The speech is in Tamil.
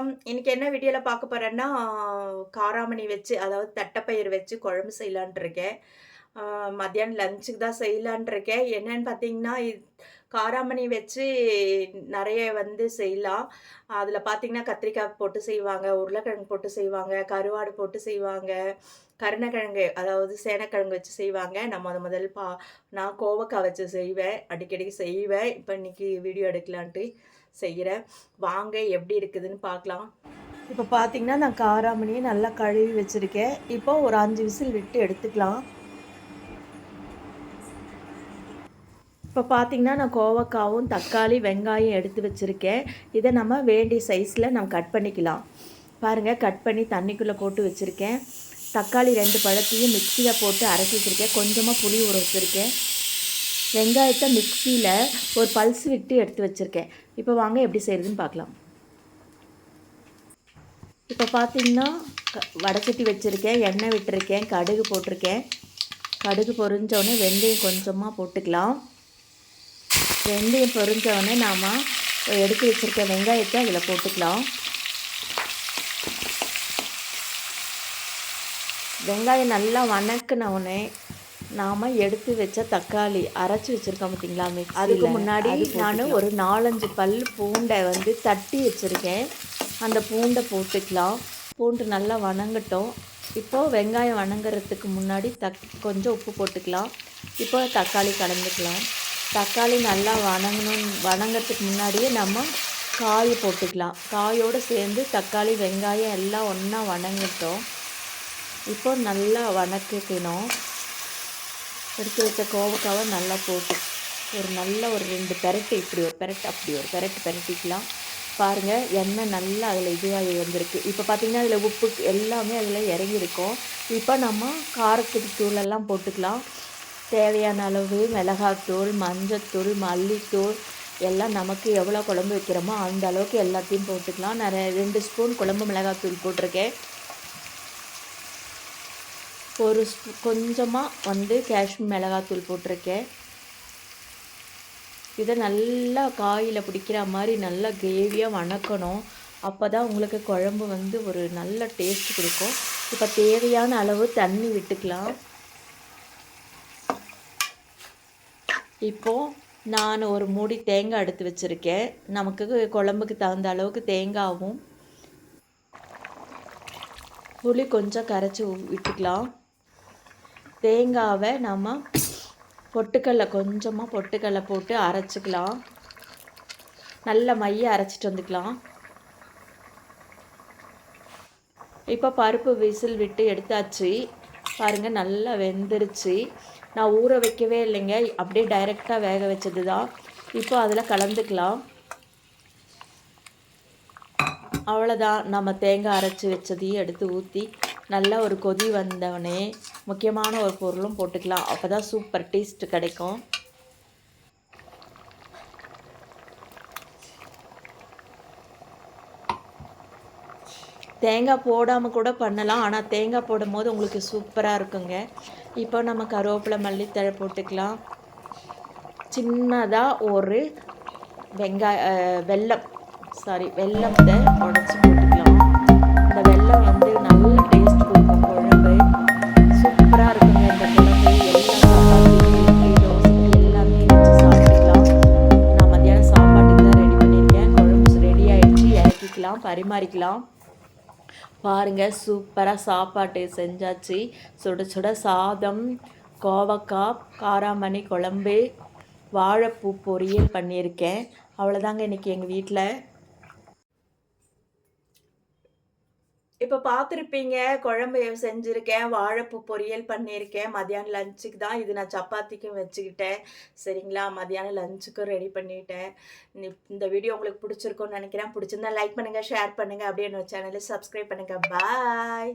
வணக்கம் இன்னைக்கு என்ன வீடியோவில் பார்க்க போகிறேன்னா காராமணி வச்சு அதாவது தட்டைப்பயிர் வச்சு குழம்பு செய்யலான் இருக்கேன். மத்தியானம் லஞ்சுக்கு தான் செய்யலான்ட்டு இருக்கேன். என்னன்னு பார்த்தீங்கன்னா காராமணி வச்சு நிறைய வந்து செய்யலாம். அதில் பார்த்திங்கன்னா கத்திரிக்காய் போட்டு செய்வாங்க உருளைக்கிழங்கு போட்டு செய்வாங்க கருவாடு போட்டு செய்வாங்க கருணக்கிழங்கு அதாவது சேனக்கிழங்கு வச்சு செய்வாங்க. நான் முத முதல் பா நான் கோவக்காய் வச்சு செய்வேன். அடிக்கடிக்கு செய்வேன். இப்போ இன்னைக்கு வீடியோ எடுக்கலான்ட்டு. செய்கிறேன் வாங்க எப்படி இருக்குதுன்னு பார்க்கலாம். இப்போ பார்த்தீங்கன்னா நான் காராமணியை நல்லா கழுவி வச்சுருக்கேன். இப்போ ஒரு அஞ்சு விசில் விட்டு எடுத்துக்கலாம். இப்போ பார்த்தீங்கன்னா நான் கோவக்காவும் தக்காளி வெங்காயம் எடுத்து வச்சுருக்கேன். இதை நம்ம வேண்டிய சைஸில் நம்ம கட் பண்ணிக்கலாம். பாருங்கள் கட் பண்ணி தண்ணிக்குள்ளே போட்டு வச்சுருக்கேன். தக்காளி ரெண்டு பழத்தையும் மிக்சியில் போட்டு அரைச்சி வச்சுருக்கேன். கொஞ்சமாக புளி ஊற வச்சுருக்கேன். வெங்காயத்தை மிக்சியில் ஒரு பல்ஸ் விட்டு எடுத்து வச்சுருக்கேன். இப்போ வாங்க எப்படி செய்கிறதுன்னு பார்க்கலாம். இப்போ பார்த்தீங்கன்னா க- வடைச்சட்டி வச்சுருக்கேன் எண்ணெய் விட்டுருக்கேன் கடுகு போட்டிருக்கேன். கடுகு பொரிஞ்சோடனே வெந்தயம் கொஞ்சமாக போட்டுக்கலாம். வெந்தயம் பொரிஞ்சோடனே நாம் எடுத்து வச்சுருக்க வெங்காயத்தை அதில் போட்டுக்கலாம். வெங்காயம் நல்லா வணக்கினவுடனே நாம் எடுத்து வச்ச தக்காளி அரைச்சி வச்சுருக்கோம் பார்த்தீங்களா மிக்ஸி அதுக்கு முன்னாடி நான் ஒரு நாலஞ்சு பல் பூண்டை வந்து தட்டி வச்சுருக்கேன். அந்த பூண்டை போட்டுக்கலாம். பூண்டு நல்லா வணங்கட்டும். இப்போது வெங்காயம் வணங்குறதுக்கு முன்னாடி தக் கொஞ்சம் உப்பு போட்டுக்கலாம். இப்போ தக்காளி கலந்துக்கலாம். தக்காளி நல்லா வணங்கணும் வணங்கிறதுக்கு முன்னாடியே நம்ம காய் போட்டுக்கலாம். காயோடு சேர்ந்து தக்காளி வெங்காயம் எல்லாம் ஒன்றா வணங்கட்டும். இப்போ நல்லா வணக்கிக்கணும். எடுத்து வச்ச கோவக்காவை நல்லா போட்டு ஒரு நல்ல ஒரு ரெண்டு பெரட்டு இப்படி ஒரு பெரட்டு அப்படி ஒரு பெரட்டு பெரட்டிக்கலாம். பாருங்கள் எண்ணெய் நல்லா அதில் இதுவாகி வந்திருக்கு. இப்போ பார்த்திங்கன்னா அதில் உப்பு எல்லாமே அதில் இறங்கியிருக்கும். இப்போ நம்ம காரத்துக்கு தூளெல்லாம் போட்டுக்கலாம். தேவையான அளவு மிளகாத்தூள் மஞ்சத்தூள் மல்லித்தூள் எல்லாம் நமக்கு எவ்வளோ குழம்பு வைக்கிறோமோ அந்த அளவுக்கு எல்லாத்தையும் போட்டுக்கலாம். நான் ரெண்டு ஸ்பூன் குழம்பு மிளகாத்தூள் போட்டிருக்கேன். ஒரு கொஞ்சமாக வந்து காஷ்மீர் மிளகாத்தூள் போட்டிருக்கேன். இதை நல்லா காயில் பிடிக்கிற மாதிரி நல்லா கிரேவியாக வணக்கணும். அப்போ தான் உங்களுக்கு குழம்பு வந்து ஒரு நல்ல டேஸ்ட் கொடுக்கும். இப்போ தேவையான அளவு தண்ணி விட்டுக்கலாம். இப்போது நான் ஒரு மூடி தேங்காய் எடுத்து வச்சுருக்கேன். நமக்கு குழம்புக்கு தகுந்த அளவுக்கு தேங்காவும் புளி கொஞ்சம் கரைச்சி விட்டுக்கலாம். தேங்காவை நம்ம பொட்டுக்கடலை கொஞ்சமாக பொட்டுக்கடலை போட்டு அரைச்சிக்கலாம். நல்ல மைய அரைச்சிட்டு வந்துக்கலாம். இப்போ பருப்பு விசில் விட்டு எடுத்தாச்சு. பாருங்கள் நல்லா வெந்துருச்சு. நான் ஊற வைக்கவே இல்லைங்க. அப்படியே டைரெக்டாக வேக வச்சது தான். இப்போ அதில் கலந்துக்கலாம். அவ்வளோதான் நம்ம தேங்காய் அரைச்சி வச்சதையும் எடுத்து ஊற்றி நல்லா ஒரு கொதி வந்தவனே முக்கியமான ஒரு பொருளும் போட்டுக்கலாம். அப்போ தான் சூப்பர் டேஸ்ட் கிடைக்கும். தேங்காய் போடாமல் கூட பண்ணலாம். ஆனால் தேங்காய் போடும் போது உங்களுக்கு சூப்பராக இருக்குங்க. இப்போ நம்ம கருவேப்பிலை மல்லித்தழை போட்டுக்கலாம். சின்னதாக ஒரு வெங்காய அஹ், வெல்லம் சாரி வெல்லத்தை உடச்சி போட்டுக்கலாம். இந்த வெல்லம் வந்து பரிமாறிக்கலாம் பாருங்க சூப்பராக சாப்பாட்டு செஞ்சாச்சு. சுட சுட சாதம் கோவக்காய் காராமணி குழம்பு வாழைப்பூ பொரியல் பண்ணியிருக்கேன். அவ்வளோதாங்க இன்னைக்கு எங்கள் வீட்டில். இப்போ பார்த்துருப்பீங்க குழம்பு செஞ்சுருக்கேன் வாழைப்பூ பொரியல் பண்ணியிருக்கேன் மதியானம் லஞ்சுக்கு தான் இது நான் சப்பாத்திக்கும் வச்சுக்கிட்டேன். சரிங்களா? மதியானம் லஞ்சுக்கும் ரெடி பண்ணிட்டேன். இந்த- வீடியோ உங்களுக்கு பிடிச்சிருக்கும்னு நினைக்கிறேன். பிடிச்சிருந்தா லைக் பண்ணுங்கள் ஷேர் பண்ணுங்கள் அப்படியே என்னோட சேனலை சப்ஸ்கிரைப் பண்ணுங்கள் பாய்